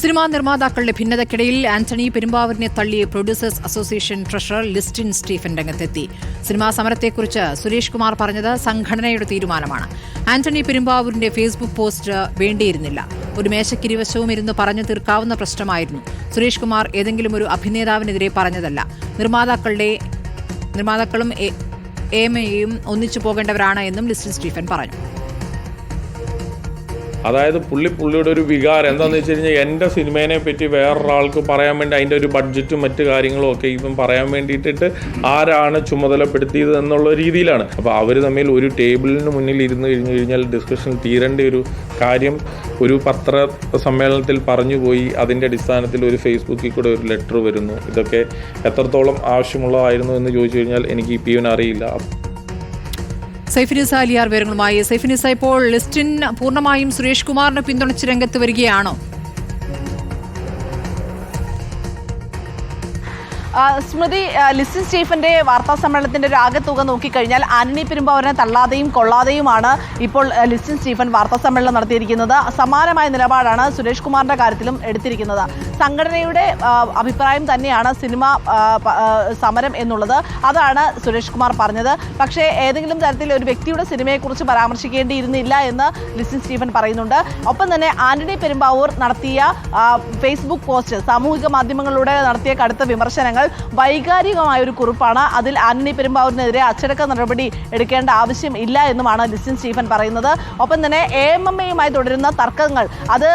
Cinema നിർമ്മാതാക്കളുടെ ഭിന്നതയ്ക്കിടയിൽ Antony പെരുമ്പാവൂരിനെ തള്ളി producers association treasurer Listin Stephen രംഗത്തെത്തി. സിനിമാ സമരത്തെക്കുറിച്ച് സുരേഷ് കുമാർ പറഞ്ഞത് സംഘടനയുടെ തീരുമാനമാണ്. ആന്റണി പെരുമ്പാവൂരിന്റെ ഫേസ്ബുക്ക് പോസ്റ്റ് വേണ്ടിയിരുന്നില്ല. ഒരു മേശക്കിരിവശവും ഇരുന്ന് പറഞ്ഞു തീർക്കാവുന്ന പ്രശ്നമായിരുന്നു. സുരേഷ് കുമാർ ഏതെങ്കിലും ഒരു അഭിനേതാവിനെതിരെ പറഞ്ഞതല്ല. നിർമ്മാതാക്കളുടെ നിർമ്മാതാക്കളും എ എം എയും ഒന്നിച്ചു പോകേണ്ടവരാണ് എന്നും ലിസ്റ്റിൻ സ്റ്റീഫൻ പറഞ്ഞു. അതായത് പുള്ളി പുള്ളിയുടെ ഒരു വികാരം എന്താണെന്ന് വെച്ച് കഴിഞ്ഞാൽ എന്റെ സിനിമേനെ പറ്റി വേറൊരാൾക്ക് പറയാൻ വേണ്ടി അതിന്റെ ഒരു ബഡ്ജറ്റും മറ്റ് കാര്യങ്ങളും ഒക്കെ ഇപ്പം പറയാൻ വേണ്ടിയിട്ടിട്ട് ആരാണ് ചുമതലപ്പെടുത്തിയത് എന്നുള്ള രീതിയിലാണ്. അപ്പോൾ അവർ തമ്മിൽ ഒരു ടേബിളിന് മുന്നിൽ ഇരുന്ന് കഴിഞ്ഞ് കഴിഞ്ഞാൽ ഡിസ്കഷൻ തീരേണ്ട ഒരു കാര്യം ഒരു പത്ര സമ്മേളനത്തിൽ പറഞ്ഞു പോയി അതിന്റെ അടിസ്ഥാനത്തിൽ ഒരു ഫേസ്ബുക്കിൽ കൂടെ ഒരു ലെറ്റർ വരുന്നു. ഇതൊക്കെ എത്രത്തോളം ആവശ്യമുള്ളതായിരുന്നു എന്ന് ചോദിച്ചു കഴിഞ്ഞാൽ എനിക്ക് ഇപ്പം അറിയില്ല. സൈഫിനിസ അലിയാർ വിവരങ്ങളുമായി. സൈഫിനിസ ഇപ്പോൾ ലിസ്റ്റിൻ പൂർണമായും സുരേഷ് കുമാറിനെ പിന്തുണച്ച് രംഗത്ത് വരികയാണോ? സ്മൃതി ലിസി സ്റ്റീഫന്റെ വാർത്താ സമ്മേളനത്തിന്റെ ഒരു ആകെ തുക നോക്കിക്കഴിഞ്ഞാൽ ആന്റണി പെരുമ്പാവൂരിനെ തള്ളാതെയും കൊള്ളാതെയുമാണ് ഇപ്പോൾ ലിസിൻ സ്റ്റീഫൻ വാർത്താ സമ്മേളനം നടത്തിയിരിക്കുന്നത്. സമാനമായ നിലപാടാണ് സുരേഷ് കുമാറിന്റെ കാര്യത്തിലും എടുത്തിരിക്കുന്നത്. സംഘടനയുടെ അഭിപ്രായം തന്നെയാണ് സിനിമ സമരം എന്നുള്ളത്. അതാണ് സുരേഷ് കുമാർ പറഞ്ഞത്. പക്ഷേ ഏതെങ്കിലും തരത്തിൽ ഒരു വ്യക്തിയുടെ സിനിമയെക്കുറിച്ച് പരാമർശിക്കേണ്ടിയിരുന്നില്ല എന്ന് ലിസിൻ സ്റ്റീഫൻ പറയുന്നുണ്ട്. ഒപ്പം തന്നെ ആന്റണി പെരുമ്പാവൂർ നടത്തിയ ഫേസ്ബുക്ക് പോസ്റ്റ് സാമൂഹിക മാധ്യമങ്ങളിലൂടെ നടത്തിയ കടുത്ത വിമർശനങ്ങൾ വൈകാരികമായ ഒരു കുറിപ്പാണ്. അതിൽ ആന്റണി പെരുമ്പാവൂരിനെതിരെ അച്ചടക്ക നടപടി എടുക്കേണ്ട ആവശ്യം ഇല്ല എന്നുമാണ് ലിസിൻ സ്റ്റീഫൻ പറയുന്നത്. ഒപ്പം തന്നെ എ എം എം എയുമായി തുടരുന്ന തർക്കങ്ങൾ അത്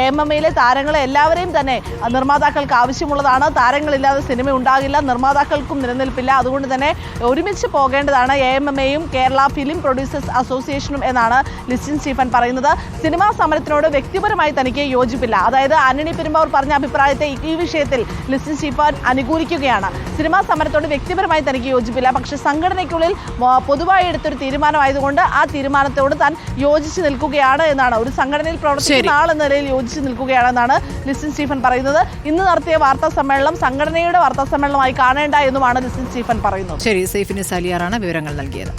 എ എം എം എയിലെ താരങ്ങളെ എല്ലാവരെയും തന്നെ നിർമ്മാതാക്കൾക്ക് ആവശ്യമുള്ളതാണ്. താരങ്ങളില്ലാതെ സിനിമ ഉണ്ടാകില്ല നിർമ്മാതാക്കൾക്കും നിലനിൽപ്പില്ല. അതുകൊണ്ട് തന്നെ ഒരുമിച്ച് പോകേണ്ടതാണ് എ എം എം എയും കേരള ഫിലിം പ്രൊഡ്യൂസേഴ്സ് അസോസിയേഷനും എന്നാണ് ലിസ്റ്റിൻ സ്റ്റീഫൻ പറയുന്നത്. സിനിമാ സമരത്തിനോട് വ്യക്തിപരമായി തനിക്ക് യോജിപ്പില്ല. അതായത് ആന്റണി പെരുമ്പാവൂർ പറഞ്ഞ അഭിപ്രായത്തെ ഈ വിഷയത്തിൽ ലിസ്റ്റിൻ സ്റ്റീഫൻ അനുകൂലിക്കുകയാണ് സിനിമാ സമരത്തോട് വ്യക്തിപരമായി തനിക്ക് യോജിപ്പില്ല. പക്ഷേ സംഘടനയ്ക്കുള്ളിൽ പൊതുവായി എടുത്തൊരു തീരുമാനമായതുകൊണ്ട് ആ തീരുമാനത്തോട് താൻ യോജിച്ച് നിൽക്കുകയാണ് എന്നാണ്. ഒരു സംഘടനയിൽ പ്രവർത്തിക്കുന്ന ആളെന്ന നിലയിൽ യോജിച്ച് നിൽക്കുകയാണെന്നാണ് ലിസ്റ്റിൻ സ്റ്റീഫൻ പറയുന്നത്. ഇന്ന് നടത്തിയ വാർത്താ സമ്മേളനം സംഘടനയുടെ വാർത്താ സമ്മേളനമായി കാണേണ്ട എന്നുമാണ് ലിസ്റ്റിൻ സ്റ്റീഫൻ പറയുന്നത്. ശരി സൈഫിനിസ സാലിയാറാണ് വിവരങ്ങൾ നൽകിയത്.